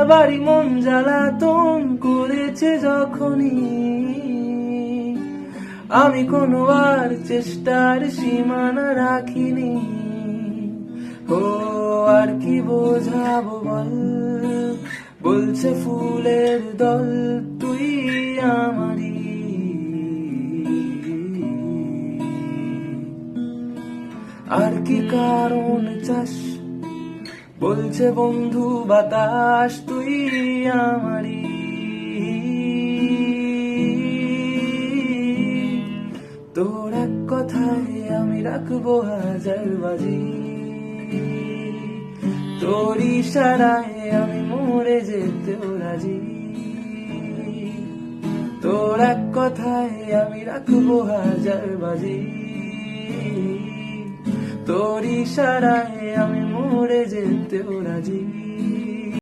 বারবারই মন জ্বালাতন করেছে যখনই। আমি কোনো আর চেষ্টার সীমানা রাখিনি। ও, আর কি বোঝাবো বল? বলছে ফুলের দল, তুই আমারই। আর কি কারণ চাস? বলছে, বন্ধু, বাতাস তুই আমারই। তোর এক কথায় আমি রাখব হাজার বাজি। তোর ইশারায় আমি মরে যেতেও রাজি। তোর এক কথায় আমি রাখব হাজার বাজি। তোর ইশারায় আমি もレジェンて同じ